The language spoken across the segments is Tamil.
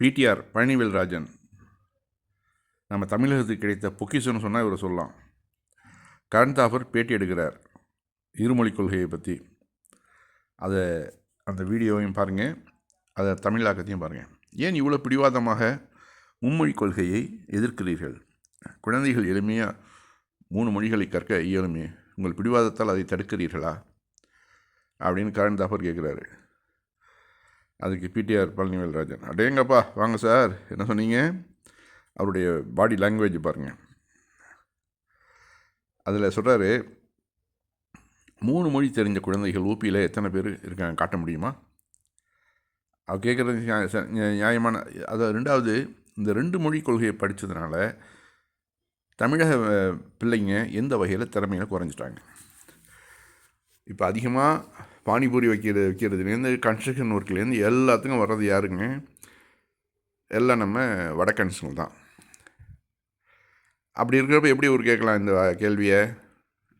பிடிஆர் பழனிவேல்ராஜன். நம்ம தமிழகத்துக்கு கிடைத்த பொக்கிஷன்னு சொன்னால் இவரை சொல்லலாம். கரண்ட் ஆஃபர் பேட்டி எடுக்கிறார். இருமொழி கொள்கையை பற்றி அதை அந்த வீடியோவையும் பாருங்கள் அதை தமிழாக்கத்தையும் பாருங்கள் ஏன் இவ்வளோ பிடிவாதமாக மும்மொழி கொள்கையை எதிர்க்கிறீர்கள்? குழந்தைகள் எளிமையாக மூணு மொழிகளை கற்க இயலுமே. உங்கள் பிடிவாதத்தால் அதை தடுக்கிறீர்களா? அப்படின்னு கரண் தாஃபர் கேட்குறாரு அதுக்கு பிடிஆர் பழனிவேல் ராஜன் அடேங்கப்பா வாங்க சார். என்ன சொன்னீங்க? அவருடைய பாடி லாங்குவேஜ் பாருங்கள் அதில் சொல்கிறாரு மூணு மொழி தெரிஞ்ச குழந்தைகள் ஓபியில் எத்தனை பேர் இருக்காங்க காட்ட முடியுமா? அவர் கேட்குறது நியாயமான அதாவது ரெண்டாவது இந்த ரெண்டு மொழி கொள்கையை படித்ததுனால தமிழக பிள்ளைங்க எந்த வகையில் திறமையில குறைஞ்சிட்டாங்க. இப்போ அதிகமாக பானிபூரி வைக்கிறது வைக்கிறதுலேருந்து கன்ஸ்ட்ரக்ஷன் ஒர்க்லேருந்து எல்லாத்துக்கும் வர்றது யாருங்க? எல்லாம் நம்ம வடக்கன்ஸுங்க தான். அப்படி இருக்கிறப்ப எப்படி ஒரு கேட்கலாம் இந்த கேள்வியை?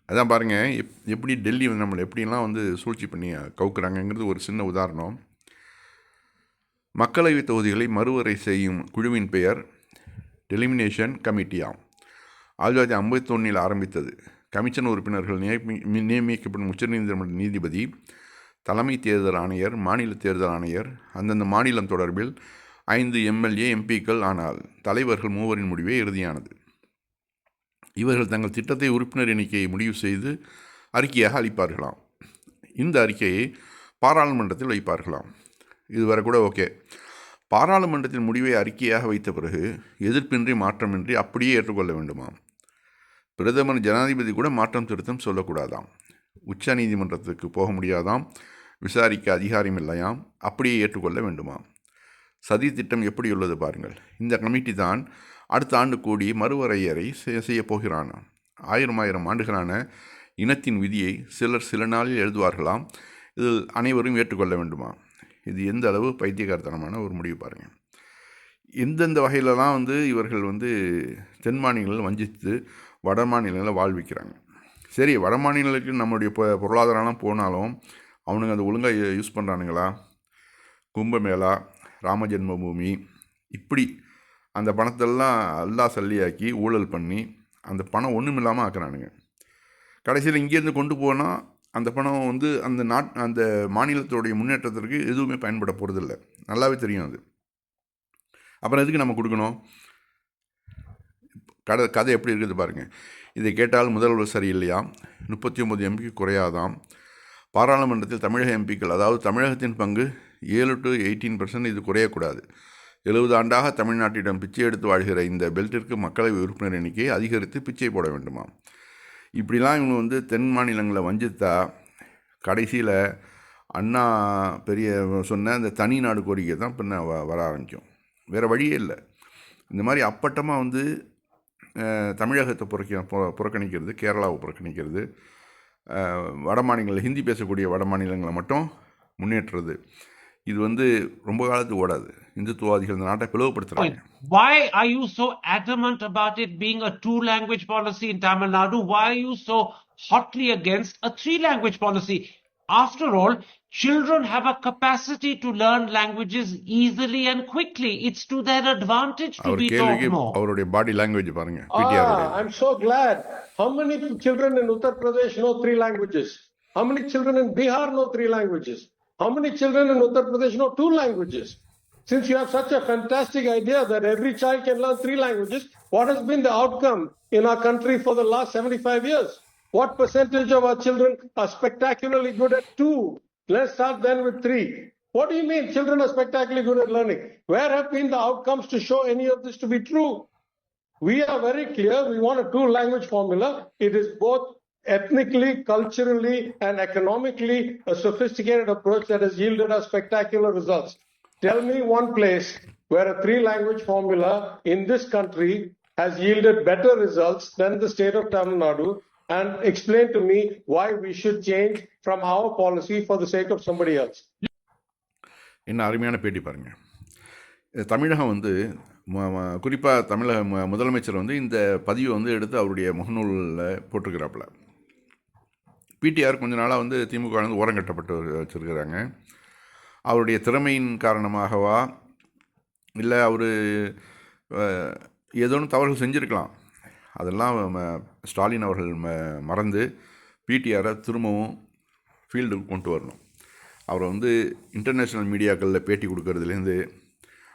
அதான் பாருங்கள் எப் எப்படி டெல்லி வந்து நம்மளை எப்படிலாம் வந்து சூழ்ச்சி பண்ணி கவுக்குறாங்கங்கிறது ஒரு சின்ன உதாரணம். மக்களவை தொகுதிகளை மறுவரை செய்யும் குழுவின் பெயர் டெலிமினேஷன் கமிட்டியாம். ஆயிரத்தி தொள்ளாயிரத்தி ஐம்பத்தொன்னில் ஆரம்பித்தது. கமிஷன் உறுப்பினர்கள் நியமி நியமிக்கப்படும் உச்சநீதிமன்ற நீதிபதி தலைமை தேர்தல் ஆணையர் மாநில தேர்தல் ஆணையர் அந்தந்த மாநிலம் தொடர்பில் ஐந்து எம்எல்ஏ எம்பிக்கள் ஆனால் தலைவர்கள் மூவரின் முடிவே இறுதியானது. இவர்கள் தங்கள் திட்டத்தை உறுப்பினர் எண்ணிக்கையை முடிவு செய்து அறிக்கையாக அளிப்பார்களாம். இந்த அறிக்கையை பாராளுமன்றத்தில் வைப்பார்களாம். இதுவரை கூட ஓகே. பாராளுமன்றத்தின் முடிவை அறிக்கையாக வைத்த பிறகு எதிர்ப்பின்றி மாற்றமின்றி அப்படியே ஏற்றுக்கொள்ள வேண்டுமாம். பிரதமர் ஜனாதிபதி கூட மாற்றம் திருத்தம் சொல்லக்கூடாதாம். உச்ச நீதிமன்றத்துக்கு போக முடியாதாம். விசாரிக்க அதிகாரம் இல்லையாம். அப்படியே ஏற்றுக்கொள்ள வேண்டுமாம். சதி திட்டம் எப்படி உள்ளது பாருங்கள். இந்த கமிட்டி தான் அடுத்த ஆண்டு கூடி மறுவரையறை செய்ய செய்யப் போகிறானாம் ஆயிரம் ஆயிரம் ஆண்டுகளான இனத்தின் விதியை சிலர் சில நாளில் எழுதுவார்களாம். இதில் அனைவரும் ஏற்றுக்கொள்ள வேண்டுமா இது எந்த அளவு பைத்தியகாரத்தனமான ஒரு முடிவு பாருங்கள். எந்தெந்த வகையிலலாம் வந்து இவர்கள் வந்து தென் மாநிலங்களில் வஞ்சித்து வட மாநிலங்களில் வாழ்விக்கிறாங்க. சரி வட மாநிலங்களுக்கு நம்மளுடைய பொ பொருளாதாரம்லாம் போனாலும் அவனுங்க அந்த ஒழுங்காக யூஸ் பண்ணுறானுங்களா கும்பமேளா ராம ஜென்மபூமி இப்படி அந்த பணத்தெல்லாம் எல்லாம் சல்லியாக்கி ஊழல் பண்ணி அந்த பணம் ஒன்றும் இல்லாமல் ஆக்குறானுங்க. கடைசியில் இங்கேருந்து கொண்டு போனால் அந்த பணம் வந்து அந்த நாட் அந்த மாநிலத்தோடைய முன்னேற்றத்திற்கு எதுவுமே பயன்பட போகிறதில்ல நல்லாவே தெரியும் அது. அப்புறம் எதுக்கு நம்ம கொடுக்கணும்? கதை கதை எப்படி இருக்குது பாருங்கள் இதை கேட்டால் முதல்வர் சரியில்லையா? முப்பத்தி ஒம்பது எம்பி குறையாதாம். பாராளுமன்றத்தில் தமிழக எம்பிக்கள் அதாவது தமிழகத்தின் பங்கு ஏழு டு எயிட்டீன் பர்சன்ட் இது குறையக்கூடாது. எழுபது ஆண்டாக தமிழ்நாட்டிடம் பிச்சை எடுத்து வாழ்கிற இந்த பெல்ட்டிற்கு மக்களவை உறுப்பினர் எண்ணிக்கையை அதிகரித்து பிச்சை போட வேண்டுமாம். இப்படிலாம் இவங்க வந்து தென் மாநிலங்களை வஞ்சித்தா கடைசியில் அண்ணா பெரிய சொன்ன அந்த தனி நாடு கோரிக்கை தான் பின்ன வ வர ஆரம்பிக்கும். வேறு வழியே இல்லை இந்த மாதிரி அப்பட்டமாக வந்து தமிழகத்தை புறக்க புறக்கணிக்கிறது கேரளாவை புறக்கணிக்கிறது வட மாநிலங்கள் ஹிந்தி பேசக்கூடிய வட மாநிலங்களை மட்டும் முன்னேற்றுறது இது வந்து ரொம்ப காலத்துக்கு ஓடாது இந்துத்துவாதிகள் இந்த நாட்டை பிளவுபடுத்துறாங்க Why are you so adamant about it being a two language policy in Tamil Nadu? Why are you so hotly against a three language policy? After all, children have a capacity to learn languages easily and quickly. It's to their advantage to our be கேள்விக்கு taught more. அவருடைய பாடி லாங்குவேஜ் பாருங்க Ah, பிடிஆருடைய I'm so glad. How many children in Uttar Pradesh know three languages? How many children in Bihar know three languages? How many children in Uttar Pradesh know two languages? Since you have such a fantastic idea that every child can learn three languages, what has been the outcome in our country for the last 75 years? What percentage of our children are spectacularly good at two? Let's start then with three. What do you mean children are spectacularly good at learning? Where have been the outcomes to show any of this to be true? We are very clear. We want a two language formula. It is both ethnically, culturally, and economically a sophisticated approach that has yielded us spectacular results. Tell me one place where a three language formula in this country has yielded better results than the state of Tamil Nadu and explain to me why we should change from our policy for the sake of somebody else. என்ன அருமையான பேட்டி பாருங்கள் தமிழகம் வந்து குறிப்பாக தமிழக முதலமைச்சர் வந்து இந்த பதிவை வந்து எடுத்து அவருடைய முகநூலில் போட்டிருக்கிறாப்புல. பிடிஆர் கொஞ்ச நாளாக வந்து திமுக வந்து ஓரங்கட்டப்பட்டு வச்சிருக்கிறாங்க. அவருடைய திறமையின் காரணமாகவா இல்லை அவர் ஏதோ ஒன்று தவறுகள் செஞ்சுருக்கலாம். அதெல்லாம் ம- ஸ்டாலின் அவர்கள் ம மறந்து பிடிஆரை திரும்பவும் ஃபீல்டுக்கு கொண்டு வரணும். அவரை வந்து இன்டர்நேஷ்னல் மீடியாக்களில் பேட்டி கொடுக்கறதுலேருந்து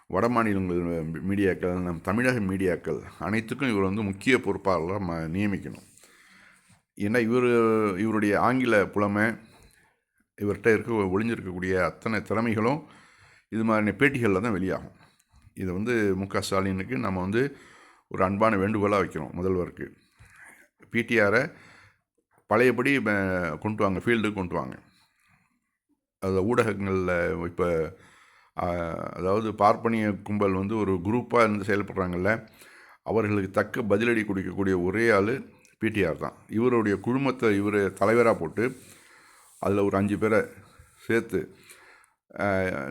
வட மாநிலங்கள் மீடியாக்கள் நம் தமிழக மீடியாக்கள் அனைத்துக்கும் இவர் வந்து முக்கிய பொறுப்பாளராக ம நியமிக்கணும். ஏன்னா இவர் இவருடைய ஆங்கில புலமை இவர்கிட்ட இருக்க ஒளிஞ்சிருக்கக்கூடிய அத்தனை திறமைகளும் இது மாதிரியான பேட்டிகளில் தான் வெளியாகும். இதை வந்து மு க ஸ்டாலினுக்கு நம்ம வந்து ஒரு அன்பான வேண்டுகோளாக வைக்கிறோம் முதல்வருக்கு. பிடிஆரை பழையபடி கொண்டு வாங்க ஃபீல்டுக்கு கொண்டு வாங்க. அது ஊடகங்களில் இப்போ அதாவது பார்ப்பனிய கும்பல் வந்து ஒரு குரூப்பாக இருந்து செயல்படுறாங்கல்ல அவர்களுக்கு தக்க பதிலடி கொடுக்கக்கூடிய ஒரே ஆள் பிடிஆர் தான். இவருடைய குழுமத்தை இவர் தலைவராக போட்டு அதில் ஒரு அஞ்சு பேரை சேர்த்து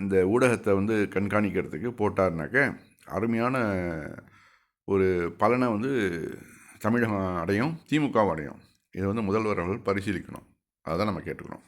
இந்த ஊடகத்தை வந்து கண்காணிக்கிறதுக்கு போட்டாருனாக்க அருமையான ஒரு பலனை வந்து தமிழகம் அடையும் திமுகவும் அடையும். இதை வந்து முதல்வர் அவர்கள் பரிசீலிக்கணும். அதை நம்ம கேட்டுக்கணும்.